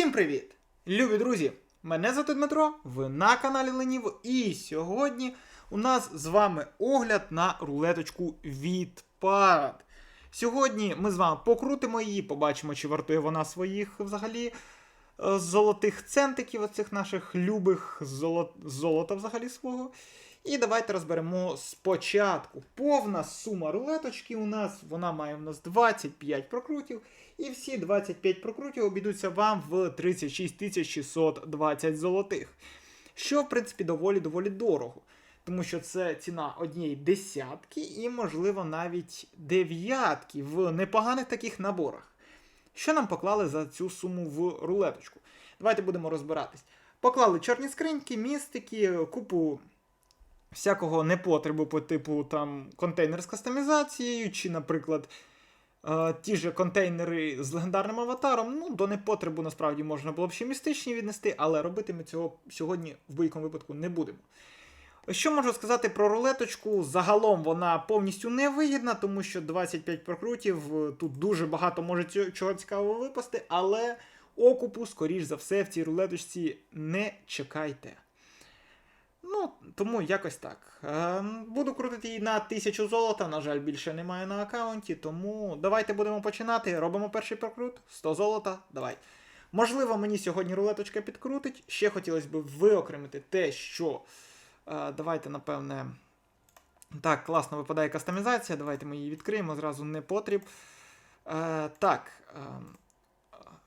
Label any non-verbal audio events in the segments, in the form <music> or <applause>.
Всім привіт! Любі друзі! Мене звати Дмитро, ви на каналі Леніво, і сьогодні у нас з вами огляд на рулеточку від Парад. Сьогодні ми з вами покрутимо її, побачимо, чи вартує вона своїх взагалі е, золотих центиків, оцих наших любих золот... золота взагалі свого. І давайте розберемо спочатку. Повна сума рулеточки у нас, вона має у нас 25 прокрутів. І всі 25 прокрутів обійдуться вам в 36 620 золотих. Що, в принципі, доволі-доволі дорого. Тому що це ціна однієї десятки і, можливо, навіть дев'ятки в непоганих таких наборах. Що нам поклали за цю суму в рулеточку? Давайте будемо розбиратись. Поклали чорні скриньки, містики, купу всякого непотребу по типу там контейнер з кастомізацією, чи, наприклад, е, ті ж контейнери з легендарним аватаром. Ну, до непотребу насправді можна було б ще містичні віднести, але робити ми цього сьогодні в будь-якому випадку не будемо. Що можу сказати про рулеточку? Загалом вона повністю невигідна, тому що 25 прокрутів, е, тут дуже багато може чого цікавого випасти, але окупу, скоріш за все, в цій рулеточці не чекайте. Ну, тому якось так. Ем, буду крутити її на 1000 золота, на жаль, більше немає на аккаунті, тому давайте будемо починати. Робимо перший прокрут, 100 золота, давай. Можливо, мені сьогодні рулеточка підкрутить. Ще хотілося б виокремити те, що. Е, давайте, напевне. Так, класно випадає кастомізація. Давайте ми її відкриємо, зразу не потріб. Е, так. Е,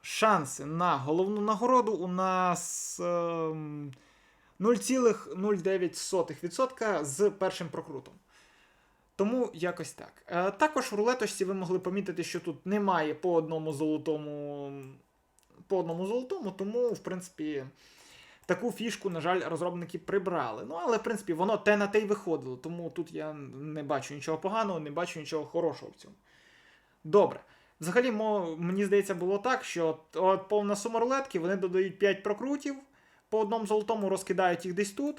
шанси на головну нагороду у нас. Ем, 0,09% з першим прокрутом. Тому якось так. Е, також в рулеточці ви могли помітити, що тут немає по одному золотому. По одному золотому, тому, в принципі, таку фішку, на жаль, розробники прибрали. Ну, але, в принципі, воно те на те й виходило, тому тут я не бачу нічого поганого, не бачу нічого хорошого в цьому. Добре. Взагалі, мені здається, було так, що от повна сума рулетки, вони додають 5 прокрутів, по одному золотому розкидають їх десь тут,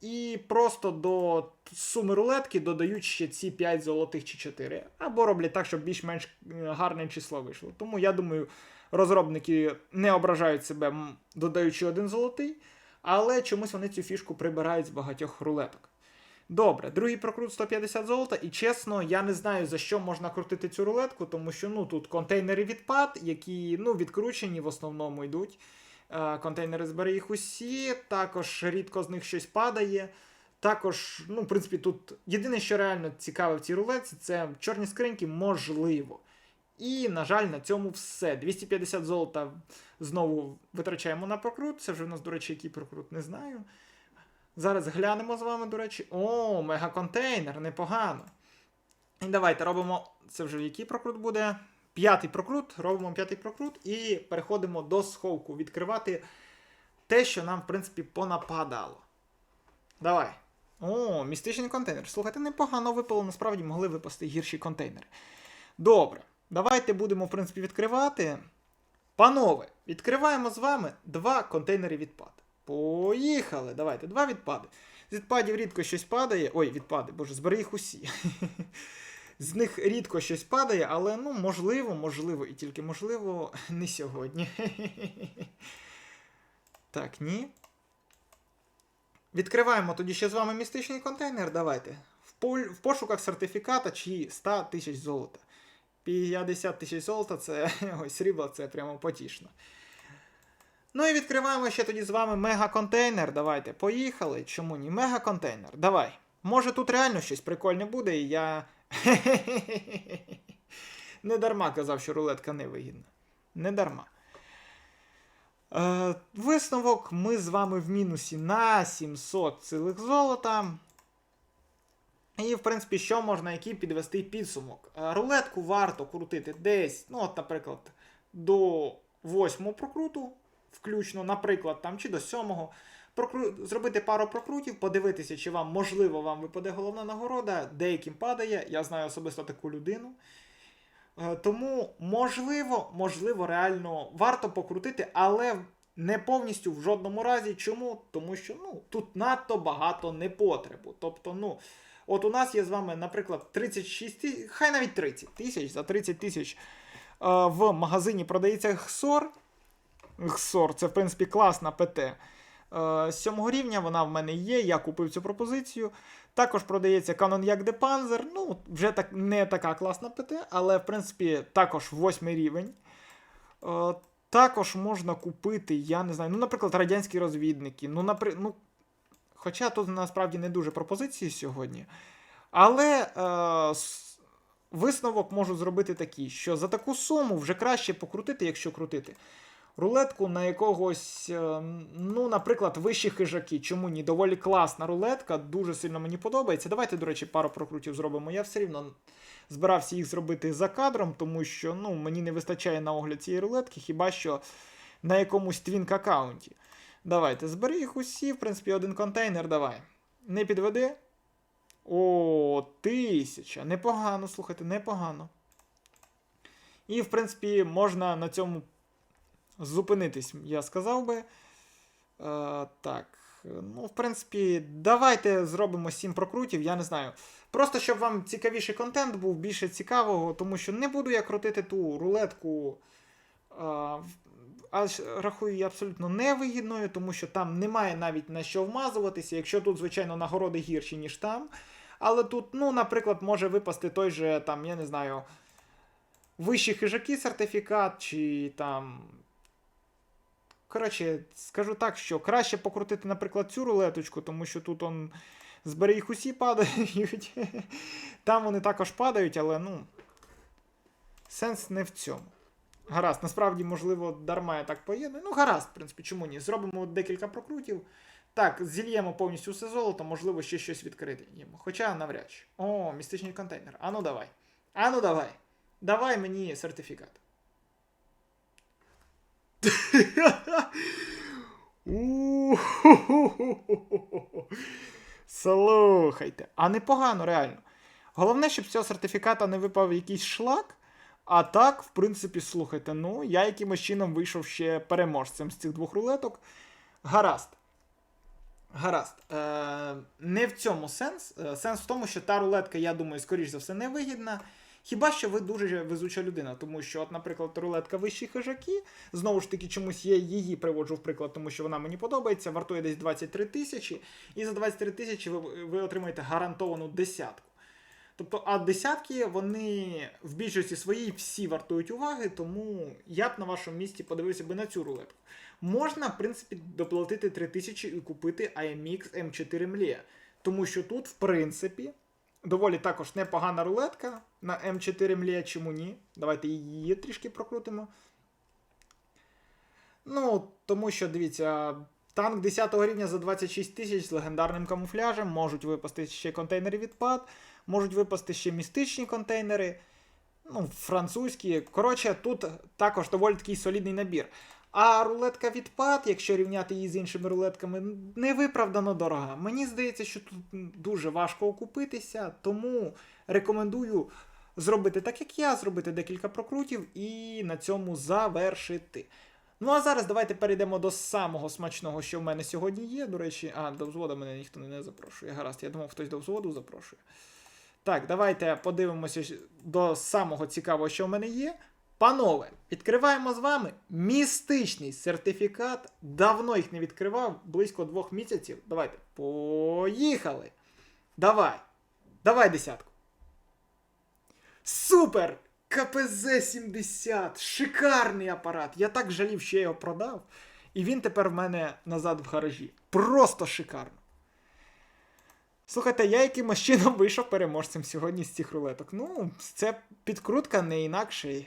і просто до суми рулетки додають ще ці 5 золотих чи 4. Або роблять так, щоб більш-менш е, гарне число вийшло. Тому я думаю, розробники не ображають себе, додаючи один золотий, але чомусь вони цю фішку прибирають з багатьох рулеток. Добре, другий прокрут 150 золота, і чесно, я не знаю за що можна крутити цю рулетку, тому що ну тут контейнери відпад, які ну відкручені в основному йдуть. Е, Контейнери збери їх усі, також рідко з них щось падає. Також, ну, в принципі, тут єдине, що реально цікаве в цій рулетці, це чорні скриньки, можливо. І, на жаль, на цьому все. 250 золота знову витрачаємо на прокрут. Це вже в нас, до речі, який прокрут, не знаю. Зараз глянемо з вами, до речі. О, мегаконтейнер, непогано. І давайте робимо. Це вже який прокрут буде? П'ятий прокрут. Робимо п'ятий прокрут і переходимо до сховку. Відкривати те, що нам, в принципі, понападало. Давай. О, містичний контейнер. Слухайте, непогано випало, насправді могли випасти гірші контейнери. Добре. Давайте будемо, в принципі, відкривати. Панове, відкриваємо з вами два контейнери відпад. Поїхали! Давайте, два відпади. З відпадів рідко щось падає. Ой, відпади, боже, збери їх усі. <laughs> З них рідко щось падає, але ну, можливо, можливо, і тільки можливо, <laughs> не сьогодні. <laughs> Так, ні. Відкриваємо тоді ще з вами містичний контейнер. Давайте. В, пошуках сертифіката чи 100 тисяч золота. 50 тисяч золота це <laughs> ой, срібло, це прямо потішно. Ну і відкриваємо ще тоді з вами мегаконтейнер. Давайте, поїхали. Чому ні? Мегаконтейнер. Давай. Може тут реально щось прикольне буде, і я. Не дарма казав, що рулетка невигідна. Не дарма. Е, висновок ми з вами в мінусі на 700 цілих золота. І, в принципі, що можна який підвести підсумок? Е, Рулетку варто крутити десь, ну, от, наприклад, до 8 прокруту, включно, наприклад, там, чи до 7 прокру... зробити пару прокрутів, подивитися, чи вам можливо вам випаде головна нагорода, деяким падає. Я знаю особисто таку людину. Е, Тому, можливо, можливо, реально варто покрутити, але не повністю в жодному разі. Чому? Тому що ну, тут надто багато непотребу. Тобто, ну, от у нас є з вами, наприклад, 36 тисяч, хай навіть 30 тисяч, за 30 тисяч е, в магазині продається XOR. Xor. Це, в принципі, класна ПТ. Е, сьомого рівня вона в мене є, я купив цю пропозицію. Також продається Canon Yak de Panzer. Ну, вже так, не така класна ПТ, але, в принципі, також восьмий рівень. Е, Також можна купити, я не знаю, ну, наприклад, радянські розвідники. Ну, напри... ну, хоча тут насправді не дуже пропозиції сьогодні. Але е, висновок можу зробити такий, що за таку суму вже краще покрутити, якщо крутити. Рулетку на якогось, е, ну, наприклад, вищі хижаки. Чому ні? Доволі класна рулетка, дуже сильно мені подобається. Давайте, до речі, пару прокрутів зробимо. Я все рівно збирався їх зробити за кадром, тому що ну, мені не вистачає на огляд цієї рулетки, хіба що на якомусь твінк аккаунті. Давайте, збери їх усі, в принципі, один контейнер, давай. Не підведи. О, тисяча. Непогано, слухайте, непогано. І, в принципі, можна на цьому зупинитись, я сказав би. Е, так. Ну, в принципі, давайте зробимо 7 прокрутів, я не знаю. Просто щоб вам цікавіший контент був, більше цікавого, тому що не буду я крутити ту рулетку. е, аж рахую її абсолютно невигідною, тому що там немає навіть на що вмазуватися, якщо тут, звичайно, нагороди гірші, ніж там. Але тут, ну, наприклад, може випасти той же, там, я не знаю, вищі хижаки сертифікат, чи там. Коротше, скажу так, що краще покрутити, наприклад, цю рулеточку, тому що тут он збери їх усі падають. <laughs> Там вони також падають, але ну. Сенс не в цьому. Гаразд, насправді, можливо, дарма я так поєдную. Ну, гаразд, в принципі, чому ні? Зробимо декілька прокрутів. Так, зільємо повністю все золото, можливо, ще щось відкрити. Хоча навряд чи. О, містичний контейнер. Ану давай. Ану давай. Давай мені сертифікат. <laughs> Слухайте, а непогано, реально. Головне, щоб з цього сертифіката не випав якийсь шлак. А так, в принципі, слухайте, ну, я якимось чином вийшов ще переможцем з цих двох рулеток. Гаразд. Гаразд. Е, не в цьому сенс. Е, сенс в тому, що та рулетка, я думаю, скоріш за все, не вигідна. Хіба що ви дуже везуча людина, тому що, от, наприклад, рулетка вищі хижаки, знову ж таки, чомусь я її приводжу в приклад, тому що вона мені подобається, вартує десь 23 тисячі, і за 23 тисячі ви, ви отримаєте гарантовану десятку. Тобто, а десятки, вони в більшості своїй всі вартують уваги, тому я б на вашому місці подивився би на цю рулетку. Можна, в принципі, доплатити 3000 і купити IMX M4 Mlia. Тому що тут, в принципі, доволі також непогана рулетка на М4 Mlia, чому ні? Давайте її трішки прокрутимо. Ну, тому що, дивіться, танк 10 рівня за 26 тисяч з легендарним камуфляжем, можуть випасти ще контейнери відпад, можуть випасти ще містичні контейнери, ну, французькі. Коротше, тут також доволі такий солідний набір. А рулетка відпад, якщо рівняти її з іншими рулетками, невиправдано дорога. Мені здається, що тут дуже важко окупитися, тому рекомендую зробити так, як я, зробити декілька прокрутів і на цьому завершити. Ну а зараз давайте перейдемо до самого смачного, що в мене сьогодні є. До речі, а, до взводу мене ніхто не запрошує. Гаразд, я думав, хтось до взводу запрошує. Так, давайте подивимося до самого цікавого, що в мене є. Панове, відкриваємо з вами містичний сертифікат. Давно їх не відкривав, близько двох місяців. Давайте. Поїхали! Давай. Давай десятку. Супер! КПЗ-70! Шикарний апарат! Я так жалів, що я його продав. І він тепер в мене назад в гаражі. Просто шикарно. Слухайте, я якимось чином вийшов переможцем сьогодні з цих рулеток. Ну, це підкрутка не інакше.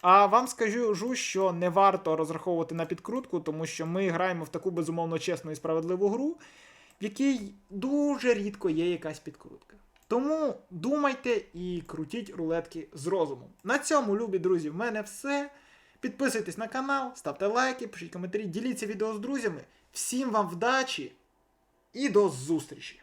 А вам скажу, що не варто розраховувати на підкрутку, тому що ми граємо в таку безумовно чесну і справедливу гру, в якій дуже рідко є якась підкрутка. Тому думайте і крутіть рулетки з розумом. На цьому, любі друзі, в мене все. Підписуйтесь на канал, ставте лайки, пишіть коментарі, діліться відео з друзями. Всім вам вдачі і до зустрічі!